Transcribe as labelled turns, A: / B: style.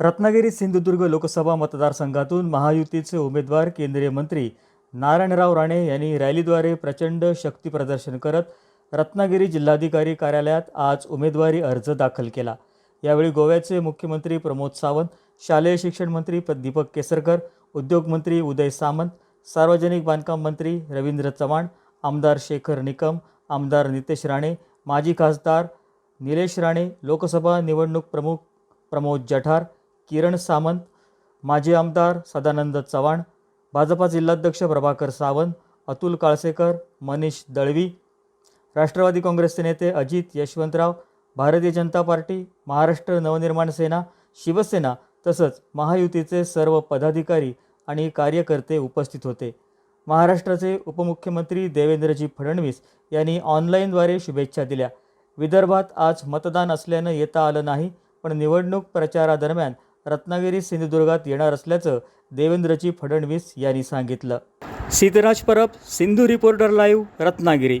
A: रत्नागिरी सिंधुदुर्ग लोकसभा मतदारसंघातून महायुतीचे उमेदवार केंद्रीय मंत्री नारायणराव राणे यांनी रॅलीद्वारे प्रचंड शक्ती प्रदर्शन करत रत्नागिरी जिल्हाधिकारी कार्यालयात आज उमेदवारी अर्ज दाखल केला. यावेळी गोव्याचे मुख्यमंत्री प्रमोद सावंत शालेय शिक्षण मंत्री दीपक केसरकर उद्योगमंत्री उदय सामंत सार्वजनिक बांधकाम मंत्री रवींद्र चव्हाण आमदार शेखर निकम आमदार नितेश राणे माजी खासदार निलेश राणे लोकसभा निवडणूक प्रमुख प्रमोद जठार किरण सामंत माजी आमदार सदानंद चव्हाण भाजपा जिल्हाध्यक्ष प्रभाकर सावंत अतुल काळसेकर मनीष दळवी राष्ट्रवादी काँग्रेसचे नेते अजित यशवंतराव भारतीय जनता पार्टी महाराष्ट्र नवनिर्माण सेना शिवसेना तसंच महायुतीचे सर्व पदाधिकारी आणि कार्यकर्ते उपस्थित होते. महाराष्ट्राचे उपमुख्यमंत्री देवेंद्रजी फडणवीस यांनी ऑनलाईनद्वारे शुभेच्छा दिल्या. विदर्भात आज मतदान असल्यानं येता आलं नाही पण निवडणूक प्रचारादरम्यान रत्नागिरी सिंधुदुर्गात येणार असल्याचं देवेंद्रजी फडणवीस यांनी सांगितलं. Sitaraj Parab Sindhu reporter live Ratnagiri.